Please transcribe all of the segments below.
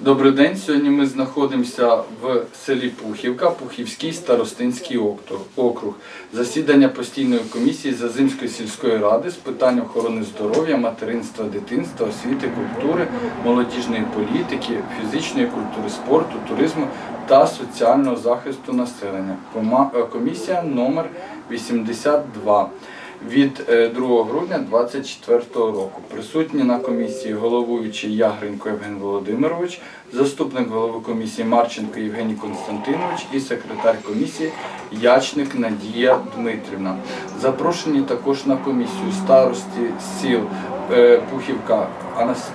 Добрий день. Сьогодні ми знаходимося в селі Пухівка, Пухівський старостинський округ. Засідання постійної комісії Зазимської сільської ради з питань охорони здоров'я, материнства, дитинства, освіти, культури, молодіжної політики, фізичної культури, спорту, туризму та соціального захисту населення. Е, Комісія номер 82 від е, 2 грудня 2024 року. Присутні на комісії головуючий Ягренко Євген Володимирович, заступник голови комісії Марченко Євгеній Константинович і секретар комісії Ячник Надія Дмитрівна. Запрошені також на комісію старості сіл е, Пухівка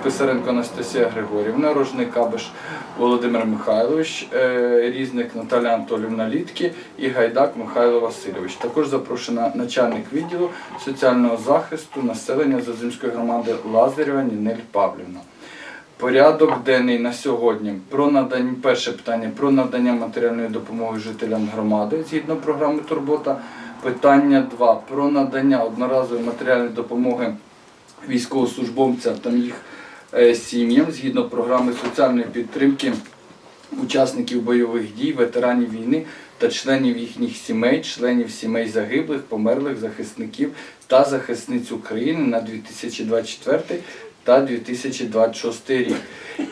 Писаренко Анастасія Григорівна, Рожник Кабиш Володимир Михайлович, е, різник Наталя Анатолівна Літки і Гайдак Михайло Васильович. Також запрошена начальник відділу соціального захисту населення Зазимської громади Лазарєва Нінель Павлівна. Порядок денний на сьогодні про надання перше питання про надання матеріальної допомоги жителям громади згідно програми Турбота. Питання 2 про надання одноразової матеріальної допомоги військовослужбовцям та їх е, сім'ям згідно програми соціальної підтримки учасників бойових дій, ветеранів війни та членів їхніх сімей, членів сімей загиблих, померлих захисників та захисниць України на 2024 та 2026 рік.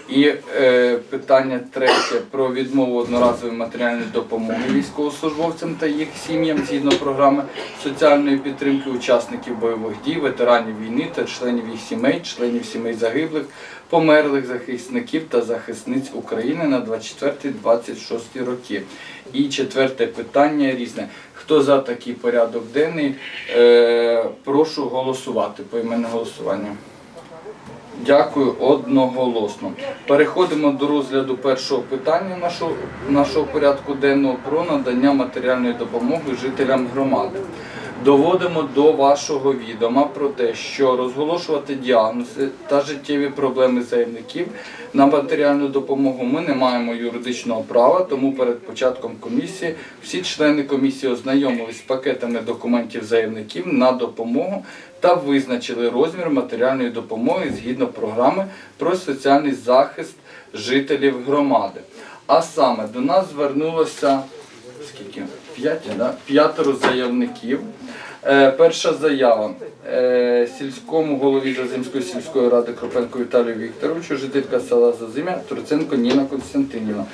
І е, питання третє про відмову одноразової матеріальної допомоги військовослужбовцям та їх сім'ям згідно програми соціальної підтримки учасників бойових дій, ветеранів війни та членів їх сімей, членів сімей загиблих, померлих захисників та захисниць України на 24-26 роки. І четверте питання різне. Хто за такий порядок денний? Е, прошу голосувати по іменне голосування. Дякую одноголосно. Переходимо до розгляду першого питання нашого, нашого порядку денного про надання матеріальної допомоги жителям громади. Доводимо до вашого відома про те, що розголошувати діагнози та життєві проблеми заявників на матеріальну допомогу ми не маємо юридичного права, тому перед початком комісії всі члени комісії ознайомились з пакетами документів заявників на допомогу та визначили розмір матеріальної допомоги згідно програми про соціальний захист жителів громади. А саме до нас звернулося скільки? П'ять, п'ятеро заявників. Е, перша заява е, сільському голові Зазимської сільської ради Кропенко Віталію Вікторовичу, жителька села Зазимя, Труценко Ніна Константинівна.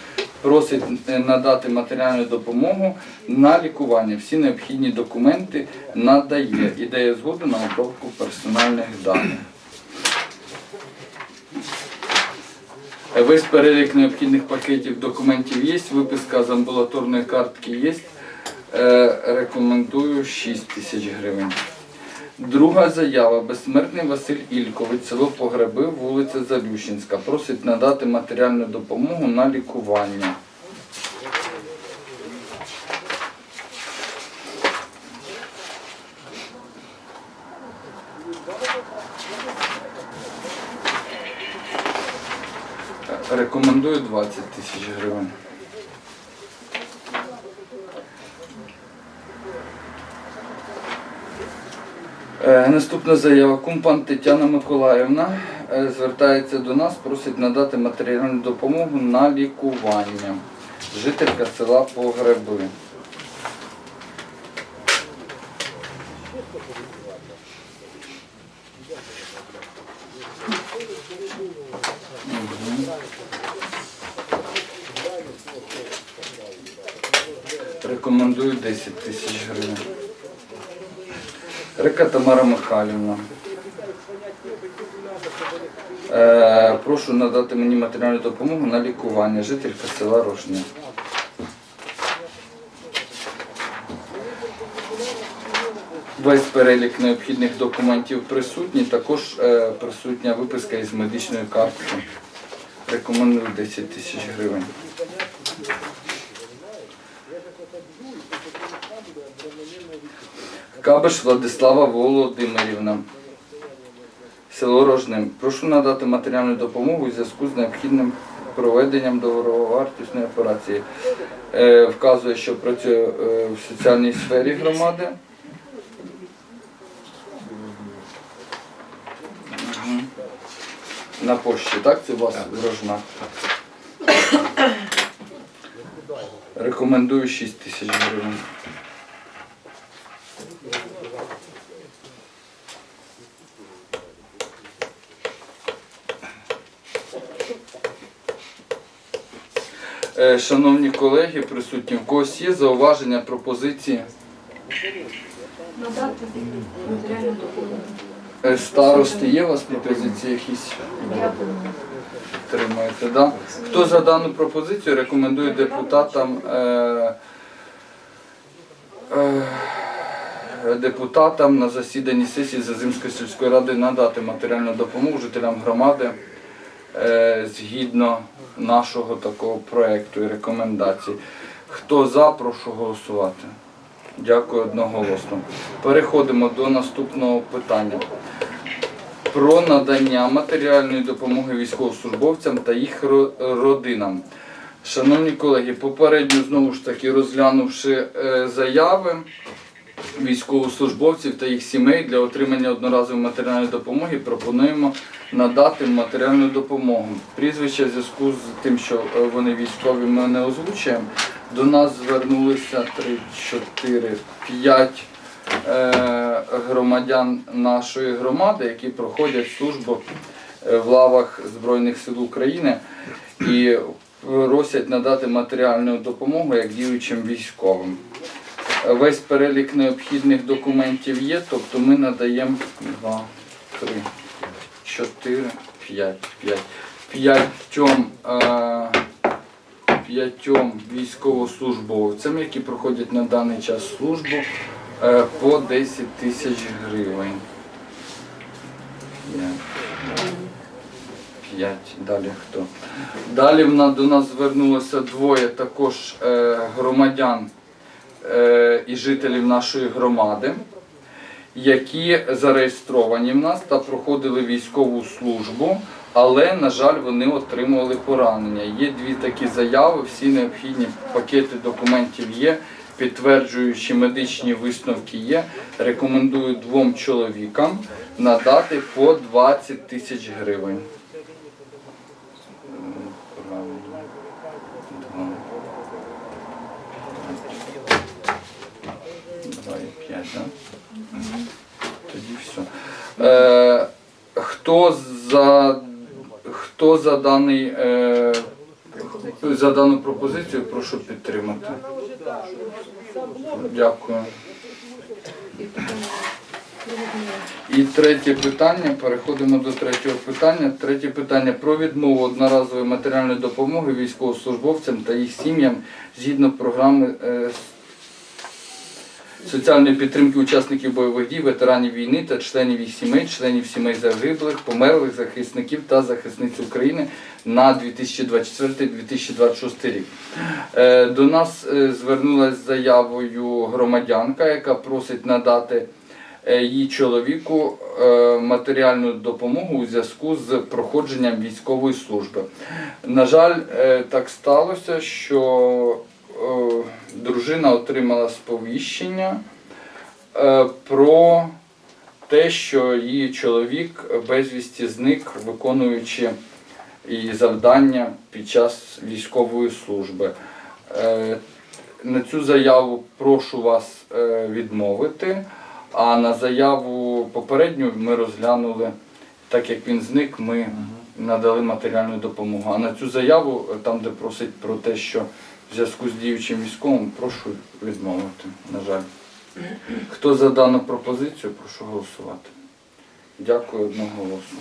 Просить е, надати матеріальну допомогу на лікування. Всі необхідні документи надає і дає згоду на обробку персональних даних. Весь перелік необхідних пакетів документів є, виписка з амбулаторної картки є. Е, Рекомендую 6 тисяч гривень. Друга заява. Безсмертний Василь Ількович, село Погреби, вулиця Залющинська. Просить надати матеріальну допомогу на лікування. Рекомендую 20 тисяч гривень. Наступна заява. Кумпан Тетяна Миколаївна е, звертається до нас, просить надати матеріальну допомогу на лікування. Жителька села Погреби. Рекомендую 10 тисяч гривень. Река Тамара Михайлівна. Е, прошу надати мені матеріальну допомогу на лікування. Жителька села Рожня. Весь перелік необхідних документів присутній. Також е, присутня виписка із медичної картки. Рекомендую 10 тисяч гривень. Кабиш Владислава Володимирівна. Село Рожним. Прошу надати матеріальну допомогу у зв'язку з необхідним проведенням договоровартісної операції. Е, вказує, що працює е, в соціальній сфері громади. Мгм. На пошті, так? Це у вас рожна. Рекомендую 6 тисяч гривень. Шановні колеги, присутні, в когось є зауваження, пропозиції? Е, Старости, є у вас пропозиції якісь? Підтримуєте, да? Хто за дану пропозицію рекомендує депутатам е, е, депутатам на засіданні сесії Зазимської сільської ради надати матеріальну допомогу жителям громади е, згідно нашого такого проекту і рекомендацій. Хто за, прошу голосувати. Дякую одноголосно. Переходимо до наступного питання про надання матеріальної допомоги військовослужбовцям та їх родинам. Шановні колеги, попередньо знову ж таки розглянувши е, заяви військовослужбовців та їх сімей для отримання одноразової матеріальної допомоги, пропонуємо надати матеріальну допомогу. Прізвище в зв'язку з тим, що е, вони військові, ми не озвучуємо. До нас звернулися 3, 4, 5 е, громадян нашої громади, які проходять службу е, в лавах Збройних сил України і просять надати матеріальну допомогу як діючим військовим. Весь перелік необхідних документів є, тобто ми надаємо 2, 3, 4, 5, 5. П'ятьом, е, п'ятьом військовослужбовцям, які проходять на даний час службу, е, по 10 тисяч гривень. П'ять. П'ять. Далі хто? Далі до нас звернулося двоє також е, громадян і жителів нашої громади, які зареєстровані в нас та проходили військову службу, але, на жаль, вони отримували поранення. Є дві такі заяви, всі необхідні пакети документів є, підтверджуючи медичні висновки є. Рекомендую двом чоловікам надати по 20 тисяч гривень. 5, да? Тоді все. Е, Хто за хто за даний е, за дану пропозицію, прошу підтримати. Дякую. І третє питання. Переходимо до третього питання. Третє питання про відмову одноразової матеріальної допомоги військовослужбовцям та їх сім'ям згідно програми е, соціальної підтримки учасників бойових дій, ветеранів війни та членів їх сімей, членів сімей загиблих, померлих захисників та захисниць України на 2024-2026 рік. Е, До нас е, звернулася заявою громадянка, яка просить надати е, її чоловіку матеріальну допомогу у зв'язку з проходженням військової служби. На жаль, так сталося, що дружина отримала сповіщення е, про те, що її чоловік безвісті зник, виконуючи її завдання під час військової служби. Е, На цю заяву прошу вас е, відмовити, а на заяву попередню ми розглянули, так як він зник, ми надали матеріальну допомогу. А на цю заяву, е, там, де просить про те, що в зв'язку з діючим військовим, прошу відмовити, на жаль. Хто за дану пропозицію, прошу голосувати. Дякую одноголосно.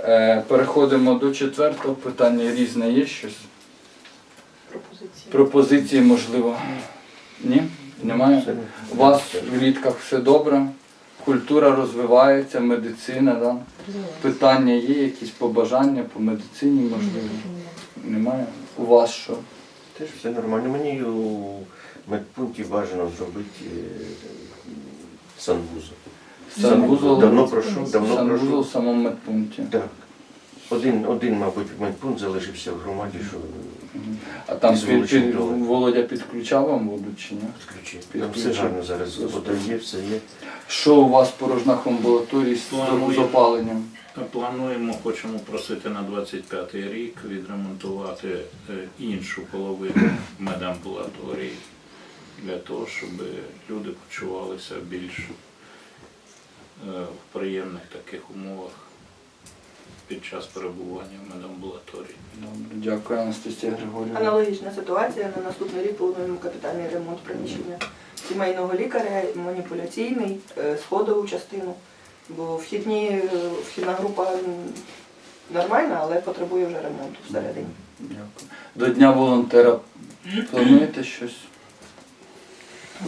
Е, Переходимо до четвертого питання. Різне є щось? Пропозиції. Пропозиції, можливо. Ні? Немає? У вас в літках все добре? Культура розвивається, медицина, да? Питання є, якісь побажання по медицині, можливо? Немає? У вас що? Теж все нормально. Мені у медпункті бажано зробити е, санвузол. Санвузол? Давно прошу, давно Санвузол прошу. в самому медпункті. Так. Один, один, мабуть, медпункт залишився в громаді, що А там Із під, під. Володя підключав вам воду чи ні? відключив. Там Підключив. все гарно зараз. Вода є, все є. Що у вас в порожнах амбулаторії з, з опаленням? Плануємо, хочемо просити на 25 й рік відремонтувати е, іншу половину медамбулаторії для того, щоб люди почувалися більш е, в приємних таких умовах під час перебування в медамбулаторії. Добре, дякую, Анастасія Григорівна. Аналогічна ситуація. На наступний рік плануємо капітальний ремонт приміщення сімейного лікаря, маніпуляційний, е, сходову частину. Бо вхідні, вхідна група нормальна, але потребує вже ремонту всередині. Дякую. До Дня волонтера плануєте щось?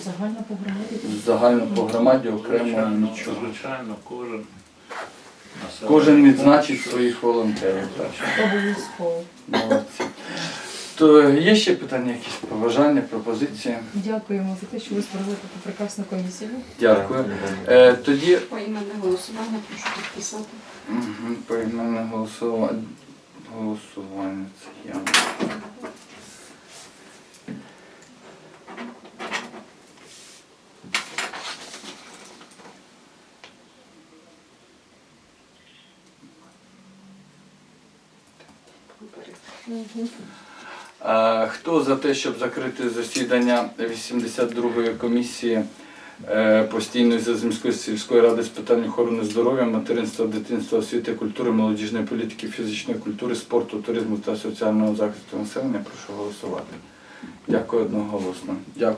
Загально по громаді. Загально по громаді окремо Звичайно, нічого. звичайно, кожен Кожен відзначить своїх волонтерів. Обов'язково. Молодці. То є ще питання, якісь побажання, пропозиції? Дякуємо за те, що ви створили таку прекрасну комісію. Дякую. Е, тоді Поіменне голосування прошу підписати. Мгм, Поіменне голосування. Голосування це я. Е, Хто за те, щоб закрити засідання 82-ї комісії е, постійної Заземської сільської ради з питань охорони здоров'я, материнства, дитинства, освіти, культури, молодіжної політики, фізичної культури, спорту, туризму та соціального захисту населення, прошу голосувати. Дякую одноголосно. Дякую.